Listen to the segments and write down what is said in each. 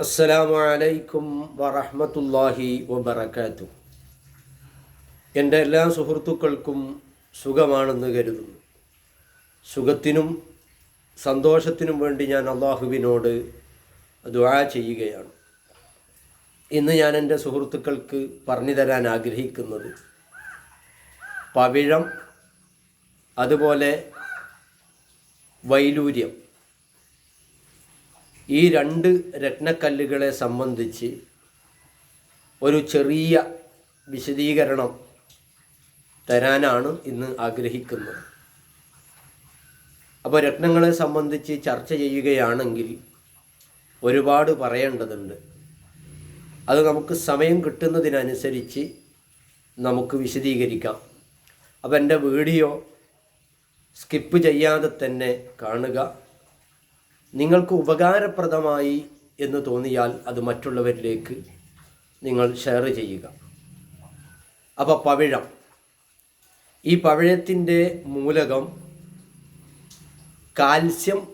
അസ്സലാമു അലൈക്കും വറഹമത്തല്ലാഹി വബർക്കാത്തു എന്റെ എല്ലാ സുഹൃത്തുക്കൾക്കും സുഖമാണെന്ന് കരുതുന്നു. സുഖത്തിനും സന്തോഷത്തിനും വേണ്ടി ഞാൻ അള്ളാഹുവിനോട് ദുആ ചെയ്യുകയാണ്. ഇന്ന് ഞാൻ എന്റെ സുഹൃത്തുക്കൾക്ക് പറഞ്ഞു തരാൻ ആഗ്രഹിക്കുന്നത് പവിഴം അതുപോലെ വൈലൂര്യം. ഈ രണ്ട് രത്നക്കല്ലുകളെ സംബന്ധിച്ച് ഒരു ചെറിയ വിശദീകരണം തരാനാണ് ഇന്ന് ആഗ്രഹിക്കുന്നത്. അപ്പോൾ രത്നങ്ങളെ സംബന്ധിച്ച് ചർച്ച ചെയ്യുകയാണെങ്കിൽ ഒരുപാട് പറയേണ്ടതുണ്ട്. അത് നമുക്ക് സമയം കിട്ടുന്നതിനനുസരിച്ച് നമുക്ക് വിശദീകരിക്കാം. അപ്പോൾ എന്റെ വീഡിയോ സ്കിപ്പ് ചെയ്യാതെ തന്നെ കാണുക. നിങ്ങൾക്ക് ഉപകാരപ്രദമായി എന്ന് തോന്നിയാൽ അത് മറ്റുള്ളവരിലേക്ക് നിങ്ങൾ ഷെയർ ചെയ്യുക. അപ്പോൾ പവിഴം. ഈ പവിഴത്തിന്റെ മൂലകം കാൽസ്യം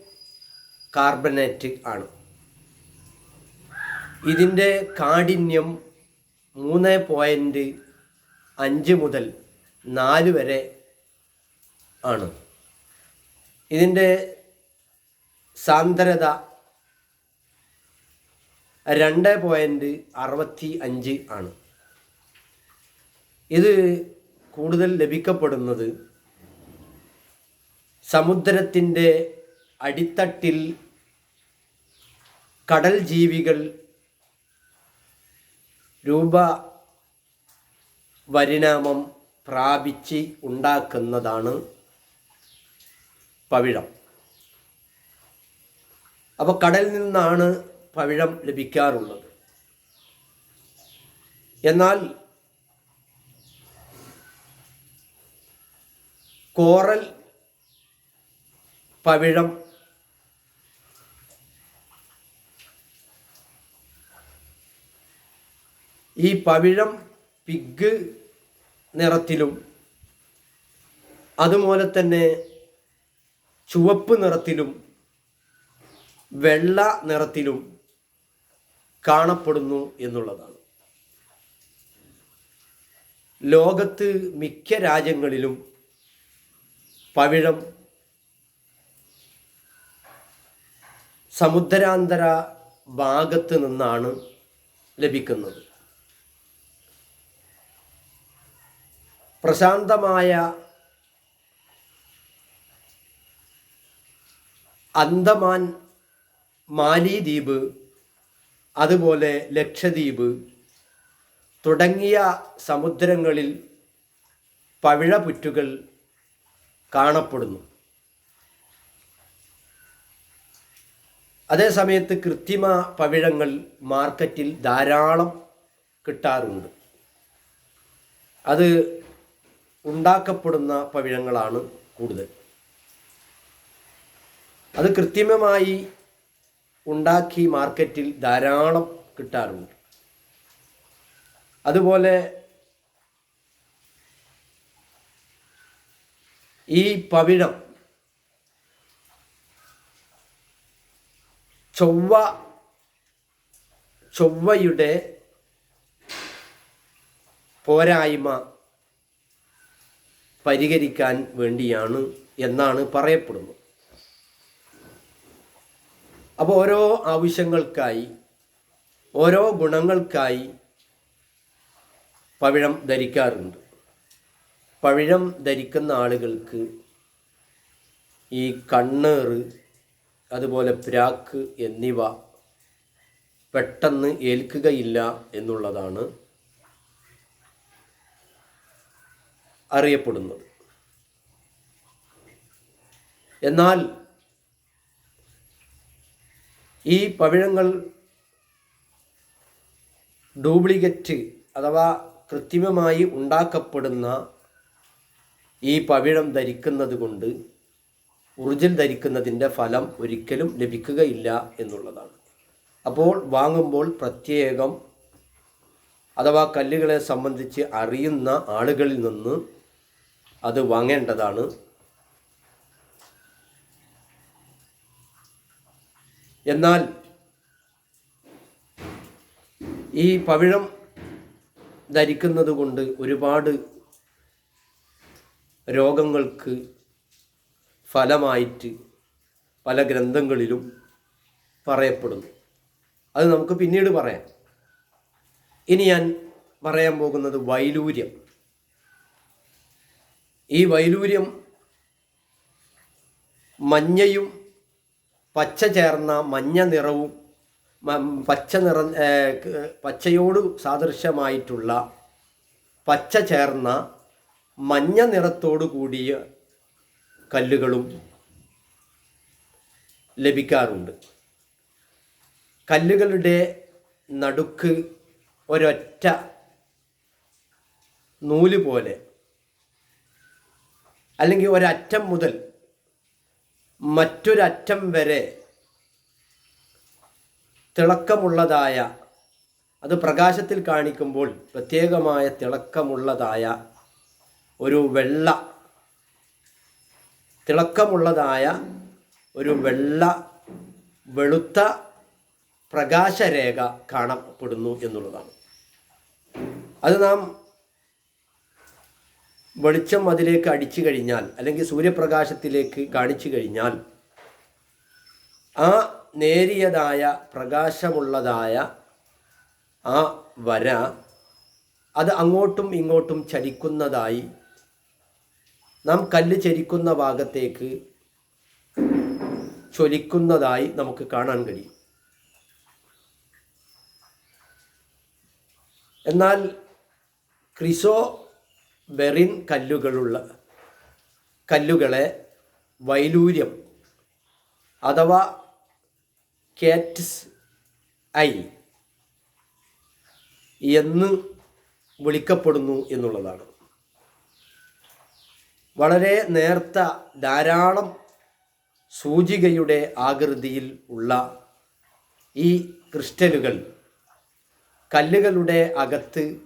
കാർബണേറ്റ് ആണ്. ഇതിന്റെ കാഠിന്യം മൂന്ന് പോയിന്റ് അഞ്ച് മുതൽ നാല് വരെ ആണ്. ഇതിന്റെ സാന്ദ്രത രണ്ട് പോയിന്റ് അറുപത്തി അഞ്ച് ആണ്. ഇത് കൂടുതൽ ലഭിക്കപ്പെടുന്നത് സമുദ്രത്തിന്റെ അടിത്തട്ടിൽ കടൽ ജീവികൾ രൂപ പരിണാമം പ്രാപിച്ച് ഉണ്ടാക്കുന്നതാണ് പവിഴം. അപ്പോൾ കടലിൽ നിന്നാണ് പവിഴം ലഭിക്കാറുള്ളത്. എന്നാൽ കോറൽ പവിഴം ഈ പവിഴം പിഗ് നിറത്തിലും അതുപോലെ തന്നെ ചുവപ്പ് നിറത്തിലും വെള്ള നിറത്തിലും കാണപ്പെടുന്നു എന്നുള്ളതാണ്. ലോകത്ത് മിക്ക രാജ്യങ്ങളിലും പവിഴം സമുദ്രാന്തര ഭാഗത്ത് നിന്നാണ് ലഭിക്കുന്നത്. പ്രശാന്തമായ അന്തമാൻ മാലിദ്വീപ് അതുപോലെ ലക്ഷദ്വീപ് തുടങ്ങിയ സമുദ്രങ്ങളിൽ പവിഴപുറ്റുകൾ കാണപ്പെടുന്നു. അതേസമയത്ത് കൃത്രിമ പവിഴങ്ങൾ മാർക്കറ്റിൽ ധാരാളം കിട്ടാറുണ്ട്. അത് ഉണ്ടാക്കപ്പെടുന്ന പവിഴങ്ങളാണ് കൂടുതൽ. അത് കൃത്രിമമായി ഉണ്ടാക്കി മാർക്കറ്റിൽ ധാരാളം കിട്ടാറുണ്ട്. അതുപോലെ ഈ പവിഴം ചൊവ്വ ചൊവ്വയുടെ പോരായ്മ പരിഹരിക്കാൻ വേണ്ടിയാണ് എന്നാണ് പറയപ്പെടുന്നത്. അപ്പോൾ ഓരോ ആവശ്യങ്ങൾക്കായി ഓരോ ഗുണങ്ങൾക്കായി പവിഴം ധരിക്കാറുണ്ട്. പവിഴം ധരിക്കുന്ന ആളുകൾക്ക് ഈ കണ്ണേറ് അതുപോലെ പ്രാക്ക് എന്നിവ പെട്ടെന്ന് ഏൽക്കുകയില്ല എന്നുള്ളതാണ് അറിയപ്പെടുന്നത്. എന്നാൽ ഈ പവിഴങ്ങൾ ഡ്യൂപ്ലിക്കറ്റ് അഥവാ കൃത്രിമമായി ഉണ്ടാക്കപ്പെടുന്ന ഈ പവിഴം ധരിക്കുന്നത് കൊണ്ട് ഒറിജിൻ ധരിക്കുന്നതിന്റെ ഫലം ഒരിക്കലും ലഭിക്കുകയില്ല എന്നുള്ളതാണ്. അപ്പോൾ വാങ്ങുമ്പോൾ പ്രത്യേകം അഥവാ കല്ലുകളെ സംബന്ധിച്ച് അറിയുന്ന ആളുകളിൽ നിന്ന് അത് വാങ്ങേണ്ടതാണ്. എന്നാൽ ഈ പവിഴം ധരിക്കുന്നത് കൊണ്ട് ഒരുപാട് രോഗങ്ങൾക്ക് ഫലമായിട്ട് പല ഗ്രന്ഥങ്ങളിലും പറയപ്പെടുന്നു. അത് നമുക്ക് പിന്നീട് പറയാം. ഇനി ഞാൻ പറയാൻ പോകുന്നത് വൈലൂര്യം. ഈ വൈലൂര്യം മഞ്ഞയും പച്ച ചേർന്ന മഞ്ഞ നിറവും പച്ച നിറ പച്ചയോട് സാദൃശ്യമായിട്ടുള്ള പച്ച ചേർന്ന മഞ്ഞ നിറത്തോടു കൂടിയ കല്ലുകളും ലഭിക്കാറുണ്ട്. കല്ലുകളുടെ നടുക്ക് ഒരൊറ്റ നൂൽ പോലെ അല്ലെങ്കിൽ ഒരറ്റം മുതൽ മറ്റൊരറ്റം വരെ തിളക്കമുള്ളതായ അത് പ്രകാശത്തിൽ കാണിക്കുമ്പോൾ പ്രത്യേകമായ തിളക്കമുള്ളതായ ഒരു വെള്ള തിളക്കമുള്ളതായ ഒരു വെള്ള വെളുത്ത പ്രകാശരേഖ കാണപ്പെടുന്നു എന്നുള്ളതാണ്. അത് നാം വെളിച്ചം അതിലേക്ക് അടിച്ചു കഴിഞ്ഞാൽ അല്ലെങ്കിൽ സൂര്യപ്രകാശത്തിലേക്ക് കാണിച്ചു കഴിഞ്ഞാൽ ആ നേരിയതായ പ്രകാശമുള്ളതായ ആ വര അത് അങ്ങോട്ടും ഇങ്ങോട്ടും ചലിക്കുന്നതായി നാം കല്ല് ചരിക്കുന്ന ഭാഗത്തേക്ക് ചൊലിക്കുന്നതായി നമുക്ക് കാണാൻ കഴിയും. എന്നാൽ ക്രിസോ ബെറിൻ കല്ലുകളുള്ള കല്ലുകളെ വൈലൂര്യം അഥവാ കാറ്റ്സ് ഐ എന്ന് വിളിക്കപ്പെടുന്നു എന്നുള്ളതാണ്. വളരെ നേർത്ത ധാരാളം സൂചികയുടെ ആകൃതിയിൽ ഉള്ള ഈ ക്രിസ്റ്റലുകൾ കല്ലുകളുടെ അകത്ത്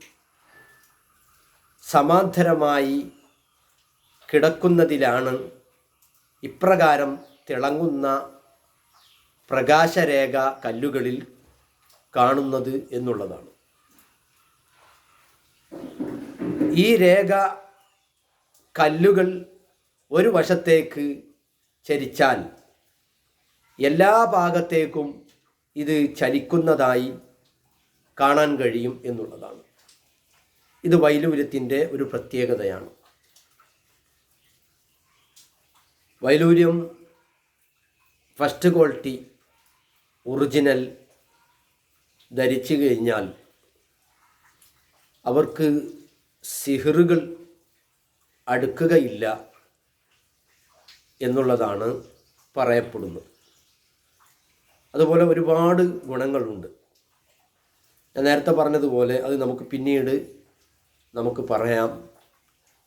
സമാന്തരമായി കിടക്കുന്നതിലാണ് ഇപ്രകാരം തിളങ്ങുന്ന പ്രകാശരേഖ കല്ലുകളിൽ കാണുന്നത് എന്നുള്ളതാണ്. ഈ രേഖ കല്ലുകൾ ഒരു വശത്തേക്ക് ചരിച്ചാൽ എല്ലാ ഭാഗത്തേക്കും ഇത് ചലിക്കുന്നതായി കാണാൻ കഴിയും എന്നുള്ളതാണ്. ഇത് വൈലൂര്യത്തിന്റെ ഒരു പ്രത്യേകതയാണ്. വൈലൂര്യം ഫസ്റ്റ് ക്വാളിറ്റി ഒറിജിനൽ ധരിച്ചു കഴിഞ്ഞാൽ അവർക്ക് സിഹറുകൾ അടുക്കുകയില്ല എന്നുള്ളതാണ് പറയപ്പെടുന്നത്. അതുപോലെ ഒരുപാട് ഗുണങ്ങളുണ്ട്. ഞാൻ നേരത്തെ പറഞ്ഞതുപോലെ അത് നമുക്ക് പിന്നീട് നമുക്ക് പറയാം.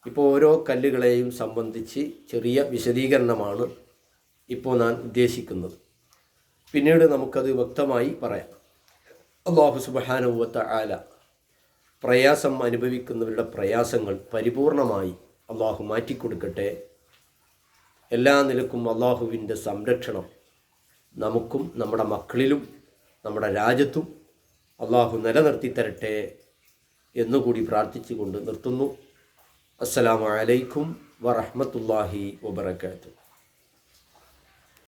ഇപ്പോൾ ഓരോ കല്ലുകളെയും സംബന്ധിച്ച് ചെറിയ വിശദീകരണമാണ് ഇപ്പോൾ ഞാൻ ഉദ്ദേശിക്കുന്നത്. പിന്നീട് നമുക്കത് വ്യക്തമായി പറയാം. അള്ളാഹു സുബാനുവത്ത ആല പ്രയാസം അനുഭവിക്കുന്നവരുടെ പ്രയാസങ്ങൾ പരിപൂർണമായി അള്ളാഹു മാറ്റിക്കൊടുക്കട്ടെ. എല്ലാ നിലക്കും അള്ളാഹുവിന്റെ സംരക്ഷണം നമുക്കും നമ്മുടെ മക്കളിലും നമ്മുടെ രാജ്യത്തും അള്ളാഹു നിലനിർത്തി തരട്ടെ എന്നുകൂടി പ്രാർത്ഥിച്ചുകൊണ്ട് നിർത്തുന്നു. അസ്സലാമലൈക്കും അലൈക്കും വറഹ്മത്തുള്ളാഹി വബറകാതുഹു.